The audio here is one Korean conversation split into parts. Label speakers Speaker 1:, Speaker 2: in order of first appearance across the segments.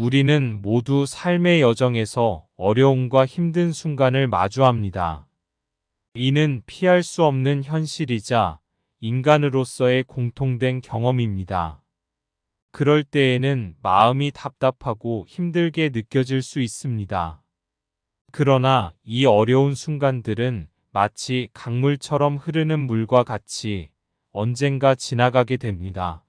Speaker 1: 우리는 모두 삶의 여정에서 어려움과 힘든 순간을 마주합니다. 이는 피할 수 없는 현실이자 인간으로서의 공통된 경험입니다. 그럴 때에는 마음이 답답하고 힘들게 느껴질 수 있습니다. 그러나 이 어려운 순간들은 마치 강물처럼 흐르는 물과 같이 언젠가 지나가게 됩니다.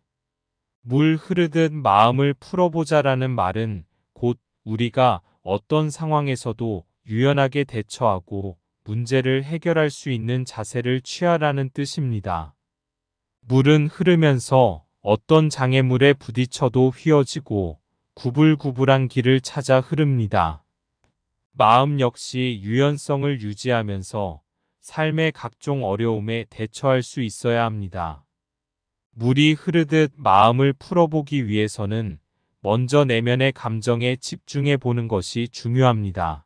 Speaker 1: 물 흐르듯 마음을 풀어보자라는 말은 곧 우리가 어떤 상황에서도 유연하게 대처하고 문제를 해결할 수 있는 자세를 취하라는 뜻입니다. 물은 흐르면서 어떤 장애물에 부딪혀도 휘어지고 구불구불한 길을 찾아 흐릅니다. 마음 역시 유연성을 유지하면서 삶의 각종 어려움에 대처할 수 있어야 합니다. 물이 흐르듯 마음을 풀어보기 위해서는 먼저 내면의 감정에 집중해 보는 것이 중요합니다.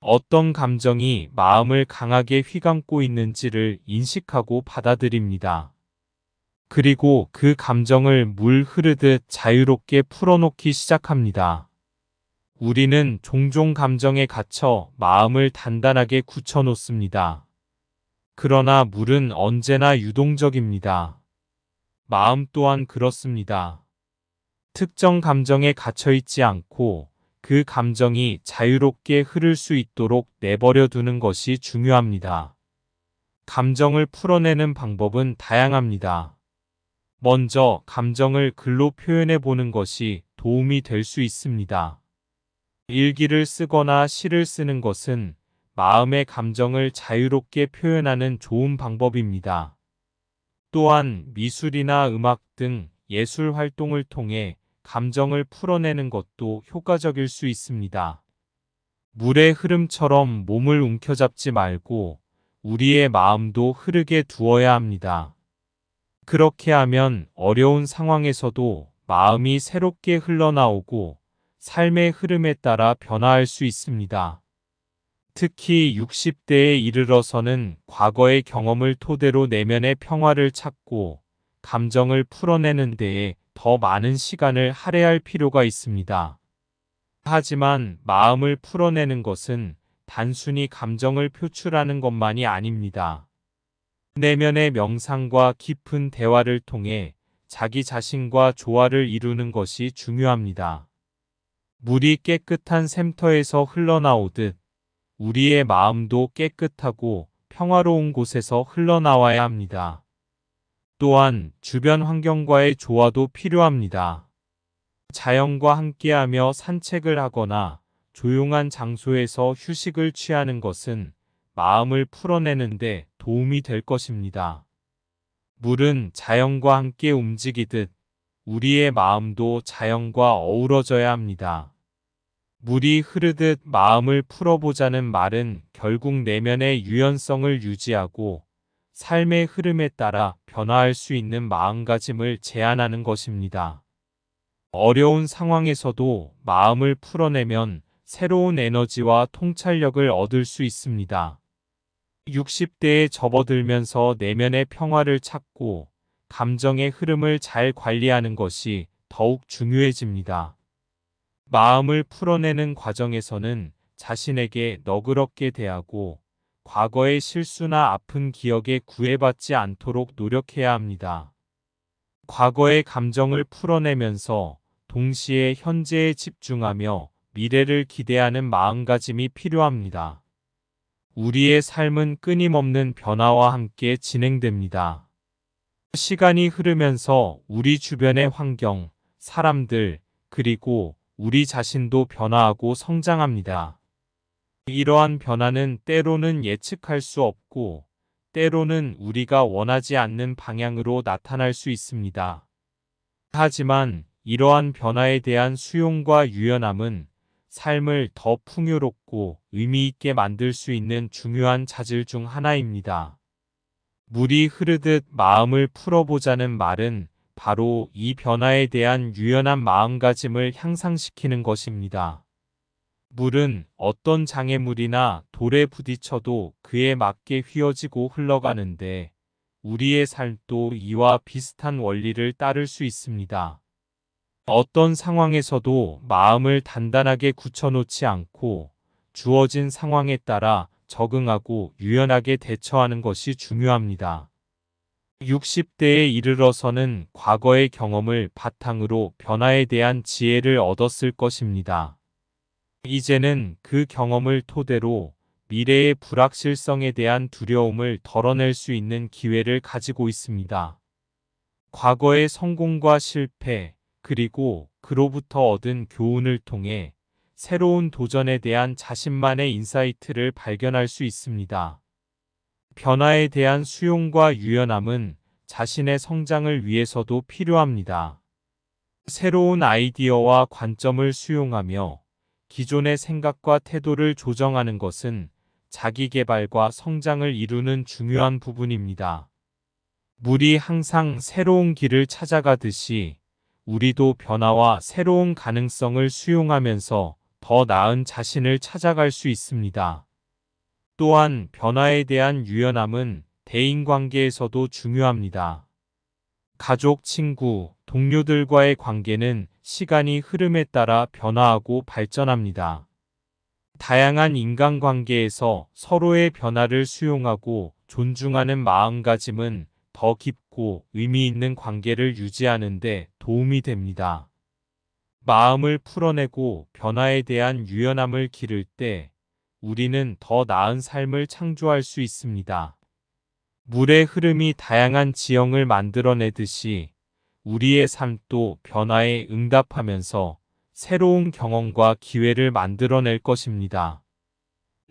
Speaker 1: 어떤 감정이 마음을 강하게 휘감고 있는지를 인식하고 받아들입니다. 그리고 그 감정을 물 흐르듯 자유롭게 풀어놓기 시작합니다. 우리는 종종 감정에 갇혀 마음을 단단하게 굳혀놓습니다. 그러나 물은 언제나 유동적입니다. 마음 또한 그렇습니다. 특정 감정에 갇혀 있지 않고 그 감정이 자유롭게 흐를 수 있도록 내버려 두는 것이 중요합니다. 감정을 풀어내는 방법은 다양합니다. 먼저 감정을 글로 표현해 보는 것이 도움이 될 수 있습니다. 일기를 쓰거나 시를 쓰는 것은 마음의 감정을 자유롭게 표현하는 좋은 방법입니다. 또한 미술이나 음악 등 예술 활동을 통해 감정을 풀어내는 것도 효과적일 수 있습니다. 물의 흐름처럼 몸을 움켜잡지 말고 우리의 마음도 흐르게 두어야 합니다. 그렇게 하면 어려운 상황에서도 마음이 새롭게 흘러나오고 삶의 흐름에 따라 변화할 수 있습니다. 특히 60대에 이르러서는 과거의 경험을 토대로 내면의 평화를 찾고 감정을 풀어내는 데에 더 많은 시간을 할애할 필요가 있습니다. 하지만 마음을 풀어내는 것은 단순히 감정을 표출하는 것만이 아닙니다. 내면의 명상과 깊은 대화를 통해 자기 자신과 조화를 이루는 것이 중요합니다. 물이 깨끗한 샘터에서 흘러나오듯 우리의 마음도 깨끗하고 평화로운 곳에서 흘러나와야 합니다. 또한 주변 환경과의 조화도 필요합니다. 자연과 함께하며 산책을 하거나 조용한 장소에서 휴식을 취하는 것은 마음을 풀어내는데 도움이 될 것입니다. 물은 자연과 함께 움직이듯 우리의 마음도 자연과 어우러져야 합니다. 물이 흐르듯 마음을 풀어보자는 말은 결국 내면의 유연성을 유지하고 삶의 흐름에 따라 변화할 수 있는 마음가짐을 제안하는 것입니다. 어려운 상황에서도 마음을 풀어내면 새로운 에너지와 통찰력을 얻을 수 있습니다. 60대에 접어들면서 내면의 평화를 찾고 감정의 흐름을 잘 관리하는 것이 더욱 중요해집니다. 마음을 풀어내는 과정에서는 자신에게 너그럽게 대하고 과거의 실수나 아픈 기억에 구애받지 않도록 노력해야 합니다. 과거의 감정을 풀어내면서 동시에 현재에 집중하며 미래를 기대하는 마음가짐이 필요합니다. 우리의 삶은 끊임없는 변화와 함께 진행됩니다. 시간이 흐르면서 우리 주변의 환경, 사람들, 그리고 우리 자신도 변화하고 성장합니다. 이러한 변화는 때로는 예측할 수 없고 때로는 우리가 원하지 않는 방향으로 나타날 수 있습니다. 하지만 이러한 변화에 대한 수용과 유연함은 삶을 더 풍요롭고 의미 있게 만들 수 있는 중요한 자질 중 하나입니다. 물이 흐르듯 마음을 풀어보자는 말은 바로 이 변화에 대한 유연한 마음가짐을 향상시키는 것입니다. 물은 어떤 장애물이나 돌에 부딪혀도 그에 맞게 휘어지고 흘러가는데 우리의 삶도 이와 비슷한 원리를 따를 수 있습니다. 어떤 상황에서도 마음을 단단하게 굳혀놓지 않고 주어진 상황에 따라 적응하고 유연하게 대처하는 것이 중요합니다. 60대에 이르러서는 과거의 경험을 바탕으로 변화에 대한 지혜를 얻었을 것입니다. 이제는 그 경험을 토대로 미래의 불확실성에 대한 두려움을 덜어낼 수 있는 기회를 가지고 있습니다. 과거의 성공과 실패, 그리고 그로부터 얻은 교훈을 통해 새로운 도전에 대한 자신만의 인사이트를 발견할 수 있습니다. 변화에 대한 수용과 유연함은 자신의 성장을 위해서도 필요합니다. 새로운 아이디어와 관점을 수용하며 기존의 생각과 태도를 조정하는 것은 자기 개발과 성장을 이루는 중요한 부분입니다. 물이 항상 새로운 길을 찾아가듯이 우리도 변화와 새로운 가능성을 수용하면서 더 나은 자신을 찾아갈 수 있습니다. 또한 변화에 대한 유연함은 대인관계에서도 중요합니다. 가족, 친구, 동료들과의 관계는 시간이 흐름에 따라 변화하고 발전합니다. 다양한 인간관계에서 서로의 변화를 수용하고 존중하는 마음가짐은 더 깊고 의미 있는 관계를 유지하는 데 도움이 됩니다. 마음을 풀어내고 변화에 대한 유연함을 기를 때 우리는 더 나은 삶을 창조할 수 있습니다. 물의 흐름이 다양한 지형을 만들어내듯이 우리의 삶도 변화에 응답하면서 새로운 경험과 기회를 만들어낼 것입니다.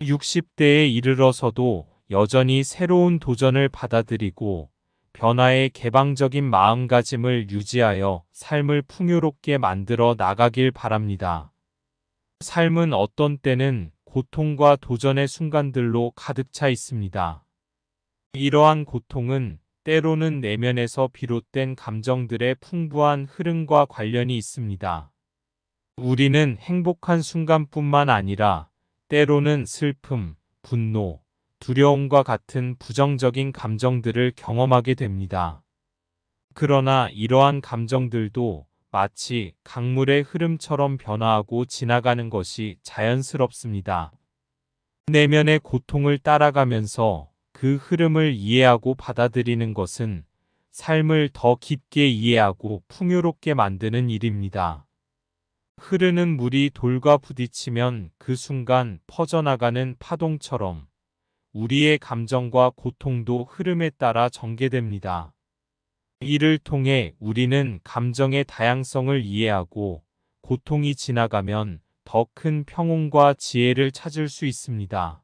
Speaker 1: 60대에 이르러서도 여전히 새로운 도전을 받아들이고 변화에 개방적인 마음가짐을 유지하여 삶을 풍요롭게 만들어 나가길 바랍니다. 삶은 어떤 때는 고통과 도전의 순간들로 가득 차 있습니다. 이러한 고통은 때로는 내면에서 비롯된 감정들의 풍부한 흐름과 관련이 있습니다. 우리는 행복한 순간뿐만 아니라 때로는 슬픔, 분노, 두려움과 같은 부정적인 감정들을 경험하게 됩니다. 그러나 이러한 감정들도 마치 강물의 흐름처럼 변화하고 지나가는 것이 자연스럽습니다. 내면의 고통을 따라가면서 그 흐름을 이해하고 받아들이는 것은 삶을 더 깊게 이해하고 풍요롭게 만드는 일입니다. 흐르는 물이 돌과 부딪히면 그 순간 퍼져나가는 파동처럼 우리의 감정과 고통도 흐름에 따라 전개됩니다. 이를 통해 우리는 감정의 다양성을 이해하고 고통이 지나가면 더 큰 평온과 지혜를 찾을 수 있습니다.